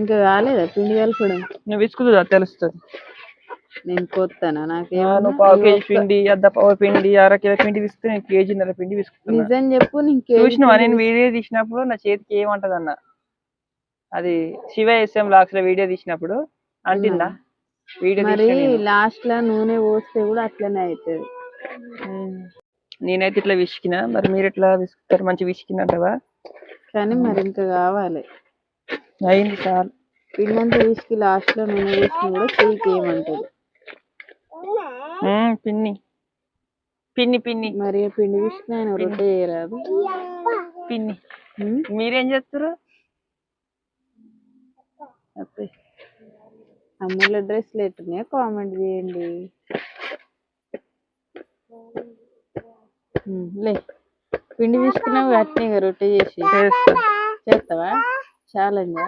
ఇంకా కాలేదా? పిండి కలపడం? నువ్వు విసుకుతుందా తెలుస్తుంది. నేను కొత్తాను? నాకేమో పావు కేజీ పిండి అర్ధ పావు పిండి అర కిలో పిండి విసుకుతే నేను కేజీన్నర పిండి విసుకుతున్నా. నిజం చెప్పు నీకే చూసినావా? నేను వీడియో తీసినప్పుడు నా చేతికి ఏమంటది అన్న అది శివ ఎస్ఎం లాక్స్లో వీడియో తీసినప్పుడు అంటిందా? వీడియో మరి నేను. లాస్ట్లో నూనె పోస్తే కూడా అట్లనే అవుతుంది. నేనైతే ఇట్లా విసికినా మరి మీరు ఎట్లా విసుకుతారు? మంచి విసికినట్టవా కానీ మరి ఇంకా కావాలి. అయింది చాలు. పిండి అంతా తీసుకు లాస్ట్లో నూనె పోసినా కూడా చెయ్యికి ఏమంటది పిన్ని. పిన్ని పిన్ని. మరి పిండి విసికిన ఆయన రొట్టె చేయరాదు. పిన్ని? మీరేం చేస్తారు. అమ్ముల డ్రెస్లు ఎట్టున్నాయో కామెంట్ చేయండి. లే. పిండి విసుకున్నావు అట్నే రొట్టె చేసి చేస్తా. చేస్తావా? ఛాలెంజా